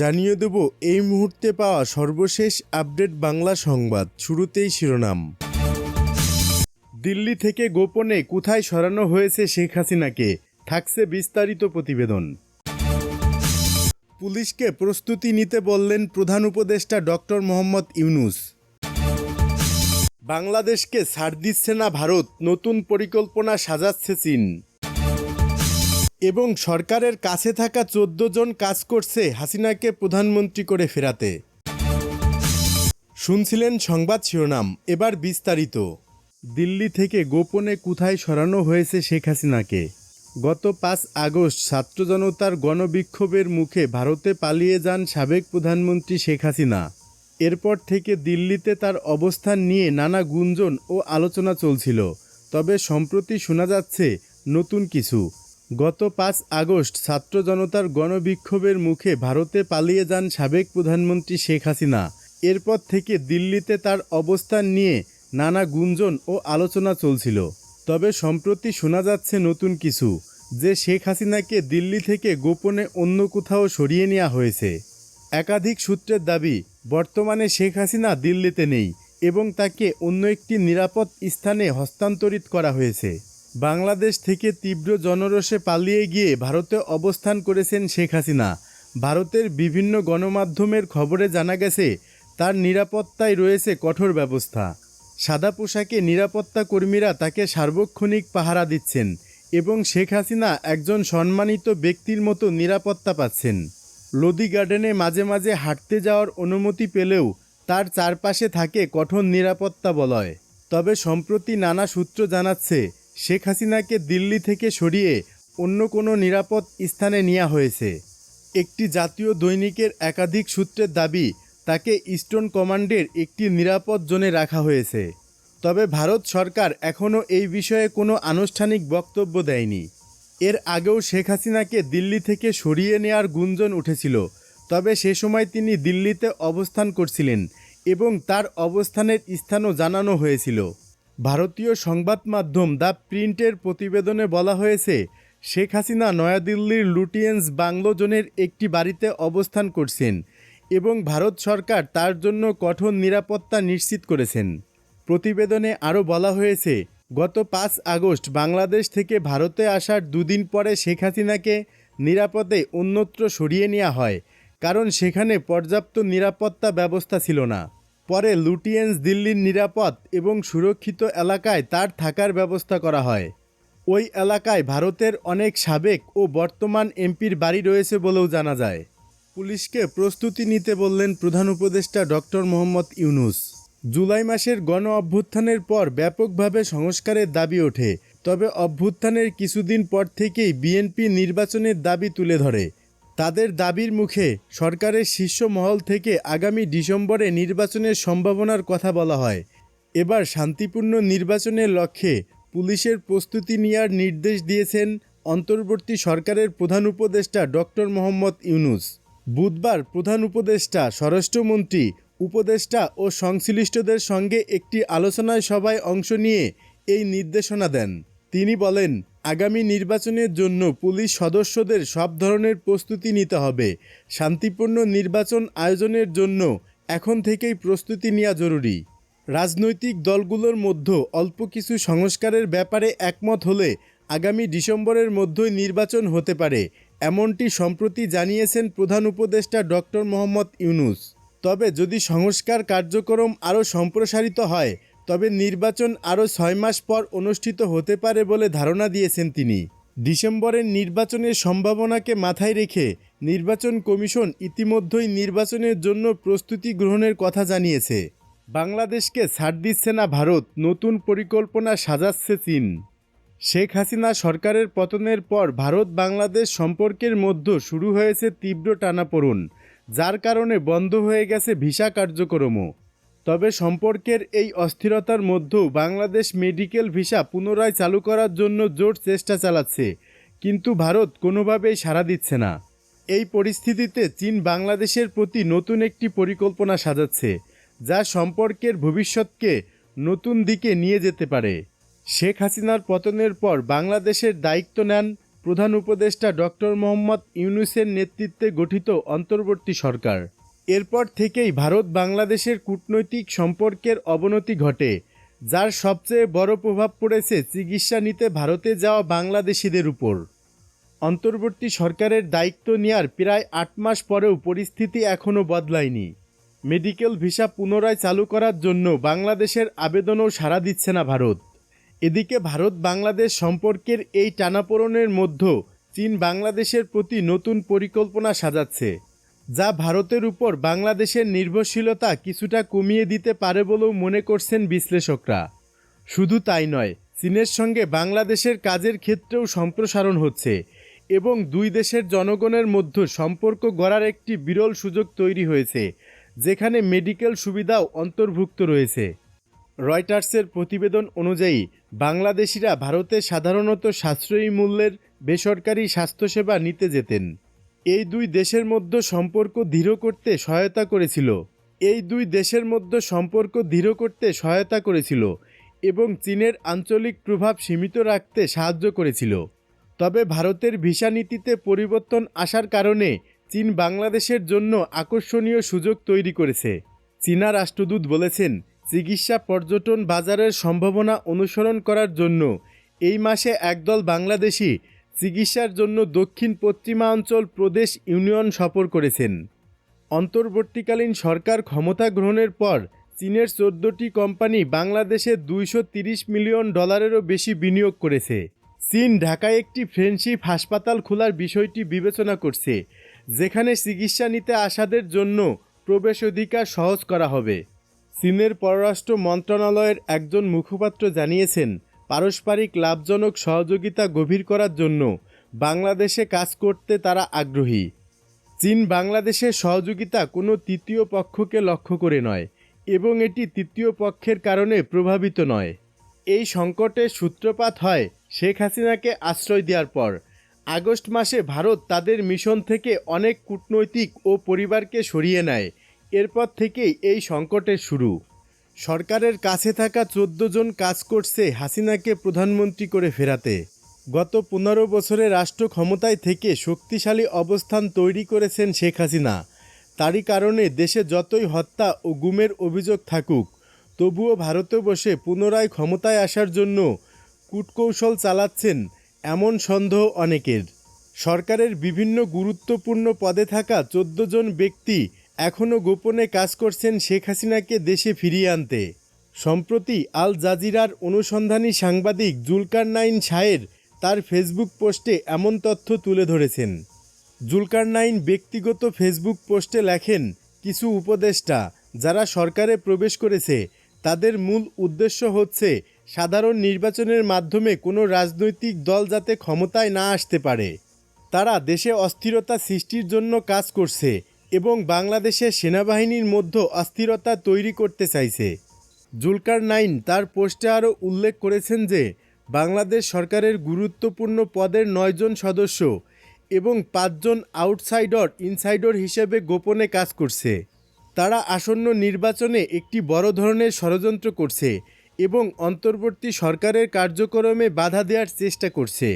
জানিয়ে দেব, এই মুহূর্তে পাওয়া সর্বশেষ আপডেট বাংলা সংবাদ। শুরুতেই শিরোনাম। দিল্লি থেকে গোপনে কোথায় সরানো হয়েছে শেখ হাসিনাকে? থাকছে বিস্তারিত প্রতিবেদন। পুলিশকে প্রস্তুতি নিতে বললেন প্রধান উপদেষ্টা ডক্টর মোহাম্মদ ইউনুস। বাংলাদেশকে ছাড় দিচ্ছে না ভারত, নতুন পরিকল্পনা সাজাচ্ছে চীন। এবং সরকারের কাছে থাকা চোদ্দ জন কাজ করছে হাসিনাকে প্রধানমন্ত্রী করে ফেরাতে। শুনছিলেন সংবাদ শিরোনাম, এবার বিস্তারিত। দিল্লি থেকে গোপনে কোথায় সরানো হয়েছে শেখ হাসিনাকে? গত পাঁচ আগস্ট ছাত্র জনতার গণবিক্ষোভের মুখে ভারতে পালিয়ে যান সাবেক প্রধানমন্ত্রী শেখ হাসিনা। এরপর থেকে দিল্লিতে তার অবস্থান নিয়ে নানা গুঞ্জন ও আলোচনা চলছিল। তবে সম্প্রতি শোনা যাচ্ছে নতুন কিছু। গত পাঁচ আগস্ট ছাত্র জনতার গণবিক্ষোভের মুখে ভারতে পালিয়ে যান সাবেক প্রধানমন্ত্রী শেখ হাসিনা। এরপর থেকে দিল্লিতে তার অবস্থান নিয়ে নানা গুঞ্জন ও আলোচনা চলছিল। তবে সম্প্রতি শোনা যাচ্ছে নতুন কিছু, যে শেখ হাসিনাকে দিল্লি থেকে গোপনে অন্য কোথাও সরিয়ে নেওয়া হয়েছে। একাধিক সূত্রের দাবি, বর্তমানে শেখ হাসিনা দিল্লিতে নেই এবং তাকে অন্য একটি নিরাপদ স্থানে হস্তান্তরিত করা হয়েছে। বাংলাদেশ থেকে তীব্র জনরোষে পালিয়ে গিয়ে ভারতে অবস্থান করেছেন শেখ হাসিনা। ভারতের বিভিন্ন গণমাধ্যমের খবরে জানা গেছে, তার নিরাপত্তায় রয়েছে কঠোর ব্যবস্থা। সাদা পোশাকে নিরাপত্তা কর্মীরা তাকে সার্বক্ষণিক পাহারা দিচ্ছেন এবং শেখ হাসিনা একজন সম্মানিত ব্যক্তির মতো নিরাপত্তা পাচ্ছেন। লোদি গার্ডেনে মাঝে মাঝে হাঁটতে যাওয়ার অনুমতি পেলেও তার চারপাশে থাকে কঠোর নিরাপত্তা বলয়। তবে সম্প্রতি নানা সূত্র জানাচ্ছে শেখ হাসিনাকে দিল্লি থেকে সরিয়ে অন্য কোনো নিরাপদ স্থানে নেওয়া হয়েছে। একটি জাতীয় দৈনিকের একাধিক সূত্রের দাবি, তাকে ইস্টার্ন কমান্ডের একটি নিরাপদ জোনে রাখা হয়েছে। তবে ভারত সরকার এখনও এই বিষয়ে কোনো আনুষ্ঠানিক বক্তব্য দেয়নি। এর আগেও শেখ হাসিনাকে দিল্লি থেকে সরিয়ে নেওয়ার গুঞ্জন উঠেছিল। তবে সে সময় তিনি দিল্লিতে অবস্থান করছিলেন এবং তার অবস্থানের স্থানও জানানো হয়েছিল। ভারতীয় সংবাদ মাধ্যম দ্য প্রিন্টের প্রতিবেদনে বলা হয়েছে, শেখ হাসিনা নয়াদিল্লির লুটিয়েন্স বাংলো জোনের একটি বাড়িতে অবস্থান করছেন এবং ভারত সরকার তার জন্য কঠোর নিরাপত্তা নিশ্চিত করেছেন। প্রতিবেদনে আরও বলা হয়েছে, গত পাঁচ আগস্ট বাংলাদেশ থেকে ভারতে আসার দুদিন পরে শেখ হাসিনাকে নিরাপদে অন্যত্র সরিয়ে নেওয়া হয়, কারণ সেখানে পর্যাপ্ত নিরাপত্তা ব্যবস্থা ছিল না। পরে লুটিয়েন্স দিল্লির নিরাপদ এবং সুরক্ষিত এলাকায় তার থাকার ব্যবস্থা করা হয়। ওই এলাকায় ভারতের অনেক সাবেক ও বর্তমান এমপির বাড়ি রয়েছে বলেও জানা যায়। পুলিশকে প্রস্তুতি নিতে বললেন প্রধান উপদেষ্টা ডক্টর মোহাম্মদ ইউনুস। জুলাই মাসের গণ অভ্যুত্থানের পর ব্যাপকভাবে সংস্কারের দাবি ওঠে, তবে অভ্যুত্থানের কিছুদিন পর থেকেই বিএনপি নির্বাচনের দাবি তুলে ধরে। তাদের দাবির মুখে সরকারের শীর্ষ মহল থেকে আগামী ডিসেম্বরে নির্বাচনের সম্ভাবনার কথা বলা হয়। এবার শান্তিপূর্ণ নির্বাচনের লক্ষ্যে পুলিশের প্রস্তুতি নেওয়ার নির্দেশ দিয়েছেন অন্তর্বর্তী সরকারের প্রধান উপদেষ্টা ডক্টর মোহাম্মদ ইউনুস। বুধবার প্রধান উপদেষ্টা, স্বরাষ্ট্রমন্ত্রী, উপদেষ্টা ও সংশ্লিষ্টদের সঙ্গে একটি আলোচনায় সভায় অংশ নিয়ে এই নির্দেশনা দেন। তিনি বলেন আগামী নির্বাচনের জন্য পুলিশ সদস্যদের সব ধরনের প্রস্তুতি নিতে হবে। শান্তিপূর্ণ নির্বাচন আয়োজনের জন্য এখন থেকেই প্রস্তুতি নেওয়া জরুরি। রাজনৈতিক দলগুলোর মধ্যে অল্প কিছু সংস্কারের ব্যাপারে একমত হলে আগামী ডিসেম্বরের মধ্যেই নির্বাচন হতে পারে, এমনটি সম্প্রতি জানিয়েছেন প্রধান উপদেষ্টা ডক্টর মোহাম্মদ ইউনুস। তবে যদি সংস্কার কার্যক্রম আরও সম্প্রসারিত হয় তবে নির্বাচন আরও ছয় মাস পর অনুষ্ঠিত হতে পারে বলে ধারণা দিয়েছেন তিনি। ডিসেম্বরের নির্বাচনের সম্ভাবনাকে মাথায় রেখে নির্বাচন কমিশন ইতিমধ্যেই নির্বাচনের জন্য প্রস্তুতি গ্রহণের কথা জানিয়েছে। বাংলাদেশকে ছাড় দিচ্ছে না ভারত, নতুন পরিকল্পনা সাজাচ্ছে চীন। শেখ হাসিনা সরকারের পতনের পর ভারত বাংলাদেশ সম্পর্কের মধ্যে শুরু হয়েছে তীব্র টানাপোড়ন, যার কারণে বন্ধ হয়ে গেছে ভিসা কার্যক্রমও। তবে সম্পর্কের এই অস্থিরতার মধ্যেও বাংলাদেশ মেডিকেল ভিসা পুনরায় চালু করার জন্য জোর চেষ্টা চালাচ্ছে, কিন্তু ভারত কোনোভাবেই সাড়া দিচ্ছে না। এই পরিস্থিতিতে চীন বাংলাদেশের প্রতি নতুন একটি পরিকল্পনা সাজাচ্ছে, যা সম্পর্কের ভবিষ্যৎকে নতুন দিকে নিয়ে যেতে পারে। শেখ হাসিনার পতনের পর বাংলাদেশের দায়িত্ব নেন প্রধান উপদেষ্টা ডক্টর মোহাম্মদ ইউনুসের নেতৃত্বে গঠিত অন্তর্বর্তী সরকার। এরপর থেকেই ভারত বাংলাদেশের কূটনৈতিক সম্পর্কের অবনতি ঘটে, যার সবচেয়ে বড় প্রভাব পড়েছে চিকিৎসা নিতে ভারতে যাওয়া বাংলাদেশিদের উপর। অন্তর্বর্তী সরকারের দায়িত্ব নেওয়ার প্রায় আট মাস পরেও পরিস্থিতি এখনও বদলায়নি। মেডিকেল ভিসা পুনরায় চালু করার জন্য বাংলাদেশের আবেদনও সাড়া দিচ্ছে না ভারত। এদিকে ভারত বাংলাদেশ সম্পর্কের এই টানাপোড়নের মধ্যে চীন বাংলাদেশের প্রতি নতুন পরিকল্পনা সাজাচ্ছে। যা ভারতের উপর বাংলাদেশের নির্ভরশীলতা কিছুটা কমিয়ে দিতে পারে বলেও মনে করছেন বিশ্লেষকরা। শুধু তাই নয়, চীনের সঙ্গে বাংলাদেশের কাজের ক্ষেত্রেও সম্প্রসারণ হচ্ছে এবং দুই দেশের জনগণের মধ্যে সম্পর্ক গড়ার একটি বিরল সুযোগ তৈরি হয়েছে, যেখানে মেডিকেল সুবিধাও অন্তর্ভুক্ত রয়েছে। রয়টার্সের প্রতিবেদন অনুযায়ী, বাংলাদেশিরা ভারতে সাধারণত সাশ্রয়ী মূল্যের বেসরকারি স্বাস্থ্যসেবা নিতে যেতেন। এই দুই দেশের মধ্যে সম্পর্ক দৃঢ় করতে সহায়তা করেছিল। এই দুই দেশের মধ্যে সম্পর্ক দৃঢ় করতে সহায়তা করেছিল এবং চীনের আঞ্চলিক প্রভাব সীমিত রাখতে সাহায্য করেছিল। তবে ভারতের ভিসা নীতিতে পরিবর্তন আসার কারণে চীন বাংলাদেশের জন্য আকর্ষণীয় সুযোগ তৈরি করেছে। চীনা রাষ্ট্রদূত বলেছেন, চিকিৎসা পর্যটন বাজারের সম্ভাবনা অনুসরণ করার জন্য এই মাসে একদল বাংলাদেশি চিকিৎসার জন্য দক্ষিণ পশ্চিমাঞ্চল প্রদেশ ইউনিয়ন সফর করেছেন। অন্তর্বর্তীকালীন সরকার ক্ষমতা গ্রহণের পর চীনের চোদ্দটি কোম্পানি বাংলাদেশে দুইশো মিলিয়ন ডলারেরও বেশি বিনিয়োগ করেছে। চীন ঢাকায় একটি ফ্রেন্ডশিপ হাসপাতাল খোলার বিষয়টি বিবেচনা করছে, যেখানে চিকিৎসা নিতে আসাদের জন্য প্রবেশ অধিকার সহজ করা হবে। চীনের পররাষ্ট্র মন্ত্রণালয়ের একজন মুখপাত্র জানিয়েছেন পারস্পরিক লাভজনক সহযোগিতা গভীর করার জন্য বাংলাদেশে কাজ করতে তারা আগ্রহী। চীন বাংলাদেশের সহযোগিতা কোনো তৃতীয় পক্ষকে লক্ষ্য করে নয় এবং এটি তৃতীয় পক্ষের কারণে প্রভাবিত নয়। এই সংকটের সূত্রপাত হয় শেখ হাসিনাকে আশ্রয় দেওয়ার পর। আগস্ট মাসে ভারত তাদের মিশন থেকে অনেক কূটনৈতিক ও পরিবারকে সরিয়ে নেয়। এরপর থেকেই এই সংকটের শুরু। সরকারের কাছে থাকা চোদ্দ জন কাজ করছে হাসিনাকে প্রধানমন্ত্রী করে ফেরাতে। গত পনেরো বছরে রাষ্ট্র ক্ষমতায় থেকে শক্তিশালী অবস্থান তৈরি করেছেন শেখ হাসিনা। তারই কারণে দেশে যতই হত্যা ও গুমের অভিযোগ থাকুক, তবুও ভারতে বসে পুনরায় ক্ষমতায় আসার জন্য কূটকৌশল চালাচ্ছেন এমন সন্দেহ অনেকের। সরকারের বিভিন্ন গুরুত্বপূর্ণ পদে থাকা চোদ্দ জন ব্যক্তি এখনও গোপনে কাজ করছেন শেখ হাসিনাকে দেশে ফিরিয়ে আনতে। সম্প্রতি আল জাজিরার অনুসন্ধানী সাংবাদিক জুলকার নাইন শায়ের তার ফেসবুক পোস্টে এমন তথ্য তুলে ধরেছেন। জুলকার নাইন ব্যক্তিগত ফেসবুক পোস্টে লেখেন, কিছু উপদেষ্টা যারা সরকারে প্রবেশ করেছে, তাদের মূল উদ্দেশ্য হচ্ছে সাধারণ নির্বাচনের মাধ্যমে কোনো রাজনৈতিক দল যাতে ক্ষমতায় না আসতে পারে। তারা দেশে অস্থিরতা সৃষ্টির জন্য কাজ করছে এবং বাংলাদেশের সেনাবাহিনীর মধ্যে অস্থিরতা তৈরি করতে চাইছে। জুলকার নাইন তার পোস্টে আরও উল্লেখ করেছেন যে, বাংলাদেশ সরকারের গুরুত্বপূর্ণ পদের নয়জন সদস্য এবং পাঁচজন আউটসাইডর, ইনসাইডর হিসেবে গোপনে কাজ করছে। তারা আসন্ন নির্বাচনে একটি বড় ধরনের ষড়যন্ত্র করছে এবং অন্তর্বর্তী সরকারের কার্যক্রমে বাধা দেওয়ার চেষ্টা করছে।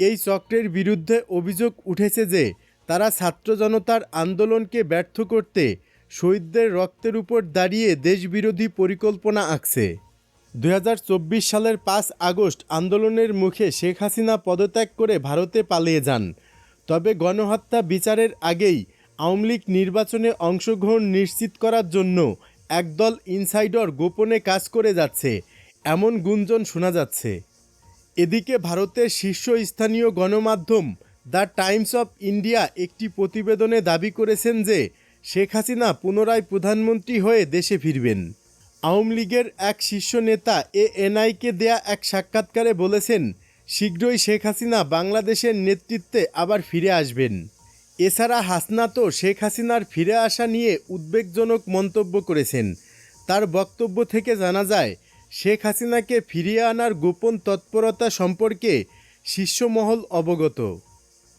এই চক্রের বিরুদ্ধে অভিযোগ উঠেছে যে তারা ছাত্র জনতার আন্দোলনকে ব্যর্থ করতে শহীদদের রক্তের উপর দাঁড়িয়ে দেশবিরোধী পরিকল্পনা আঁকছে। দু হাজার চব্বিশ সালের পাঁচ আগস্ট আন্দোলনের মুখে শেখ হাসিনা পদত্যাগ করে ভারতে পালিয়ে যান। তবে গণহত্যা বিচারের আগেই আওয়ামী লীগ নির্বাচনে অংশগ্রহণ নিশ্চিত করার জন্য একদল ইনসাইডর গোপনে কাজ করে যাচ্ছে, এমন গুঞ্জন শোনা যাচ্ছে। এদিকে ভারতের শীর্ষস্থানীয় গণমাধ্যম দ্য টাইমস অফ ইন্ডিয়া একটি প্রতিবেদনে দাবি করেছেন যে শেখ হাসিনা পুনরায় প্রধানমন্ত্রী হয়ে দেশে ফিরবেন। আওয়ামী লীগের এক শীর্ষ নেতা এ এনআইকে দেয়া এক সাক্ষাৎকারে বলেছেন, শীঘ্রই শেখ হাসিনা বাংলাদেশের নেতৃত্বে আবার ফিরে আসবেন। এছাড়া হাসনা তো শেখ হাসিনার ফিরে আসা নিয়ে উদ্বেগজনক মন্তব্য করেছেন। তার বক্তব্য থেকে জানা যায়, শেখ হাসিনাকে ফিরিয়ে আনার গোপন তৎপরতা সম্পর্কে শীর্ষমহল অবগত।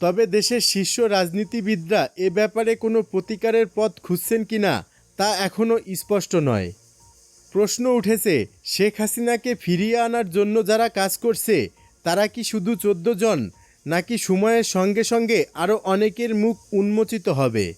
তবে দেশের শীর্ষ রাজনীতিবিদরা এ ব্যাপারে কোনো প্রতিকারের পথ খুঁজছেন কি না, তা এখনও স্পষ্ট নয়। প্রশ্ন উঠেছে, শেখ হাসিনাকে ফিরিয়ে আনার জন্য যারা কাজ করছে, তারা কি শুধু চোদ্দ জন, নাকি সময়ের সঙ্গে সঙ্গে আরও অনেকের মুখ উন্মোচিত হবে?